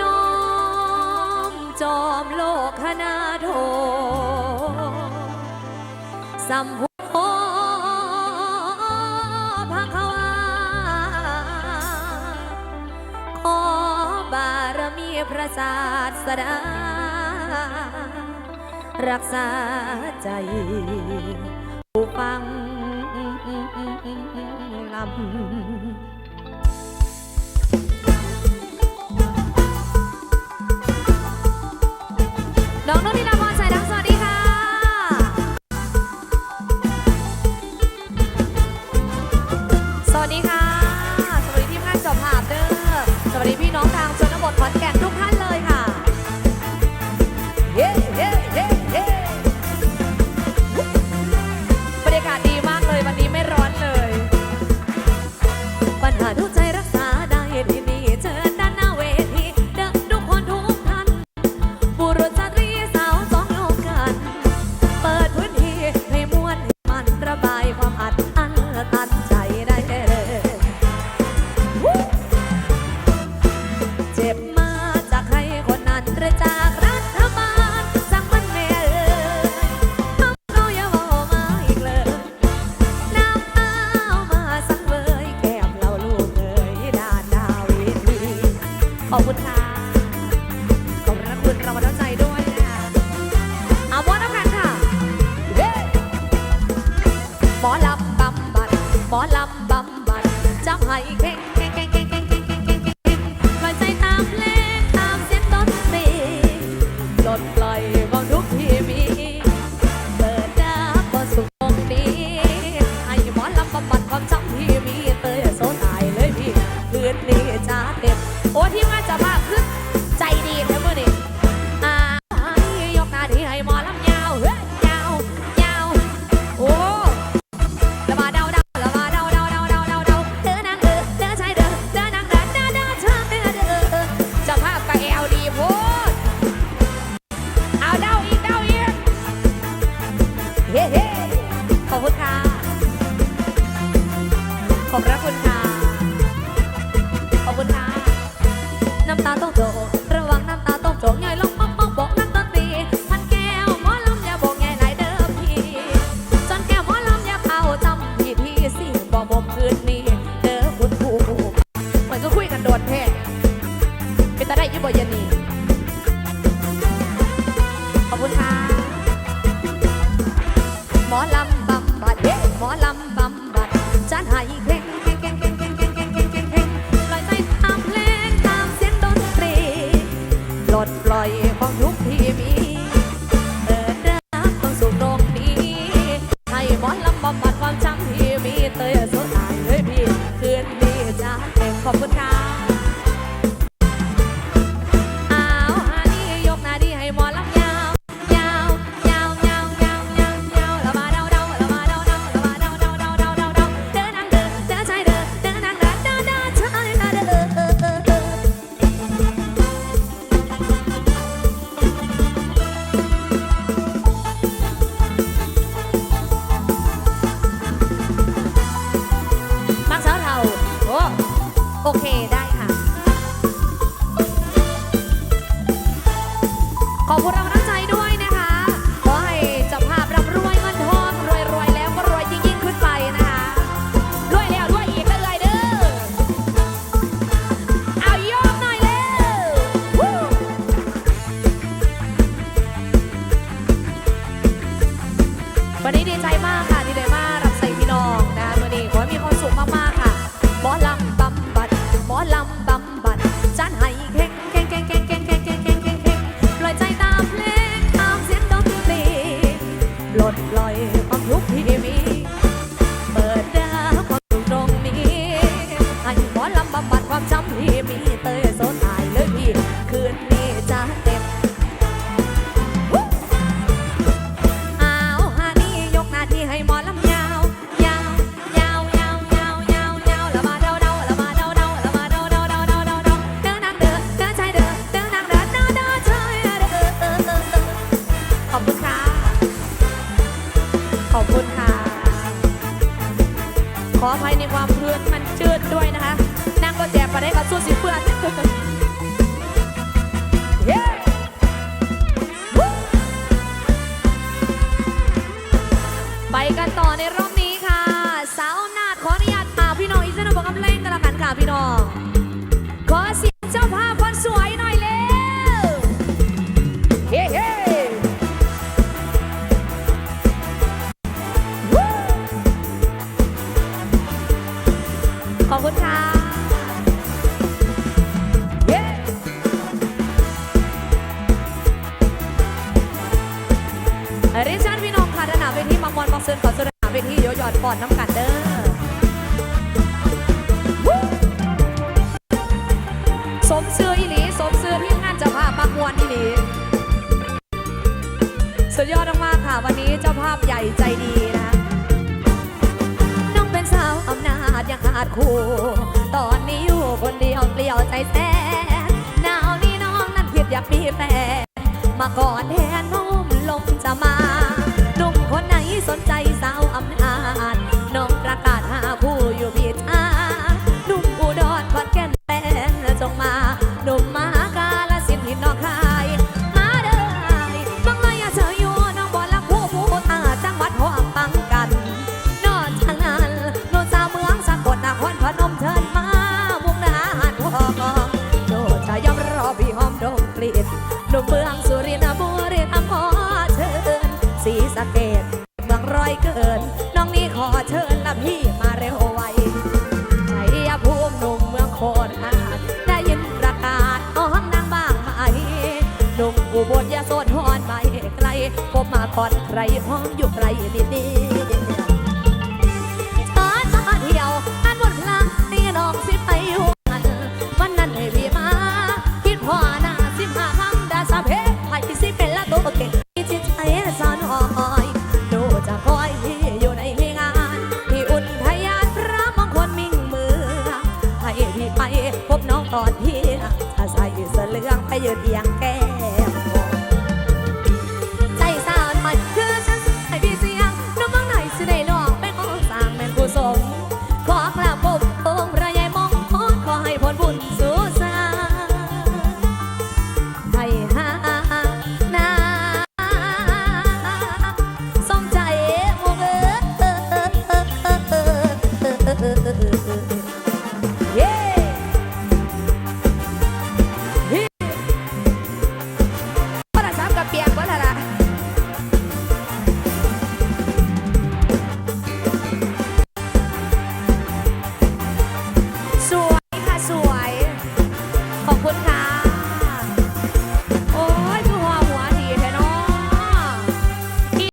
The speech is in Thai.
น้อมจอมโลกคณาโทสัมพุโคภะคะวาขอบารมีพระศาสดารักษาใจผู้ฟังลำ มอลำบำบัดจำให้ ขอบพระคุณค่ะ ขอบคุณค่ะ น้ำตาต้องโดระวังน้ำตาต้องโดง่ายลงป้องป้องบอกนักดนตรีพันแก้วหมอลำยาบอกแง่ไหนเดิมพีจนแก้วหมอลำย่าเผาจำพี่พี่สิบอกบ่มคืนนี้เด้อคุณครูเหมือนก็คุยกันโดดเพเป็นตาได้ยี่บ่ยนีขอบคุณค่ะ ดีใ说起布拉 เรียนเชิญพี่น้องค่ะดานหนาเวทีมังมอนมังเซินขอสน้าเวทีโยยอดปอดน้ำกันเด้อสมเสืออีหลีสมเสือที่งานเจ้าภาพมากมวนอีหลีสุดยอดมากๆค่ะวันนี้เจ้าภาพใหญ่ใจดีนะน้องเป็นสาวอำนาจยังขาดคู่ ตอนนี้อยู่คนเดียวเปลี่ยวใจแสนหนาวนี้น้องนั้นคิดอยากมีแฟนมาก่อนแทนนุ่มล มจะ พอนใครห้องอยู่ไกลนิดนี้เชิญมาเที่ยวอันบนพลังนี่น้องสิไปวันวันนั้นให้พี่มา คิดพอหน้าสิมาคำดาสะเพให้สิเป็นละตัวเก่งจิตใจสอนหอยดูจะคอยที่อยู่ในงานที่อุ่นทยานพระมงคลมิ่งเมืองให้พี่ไปพบน้องก่อนพี่ถ้าใส่เสื้อเหลืองไปยืนเอียงแก้ม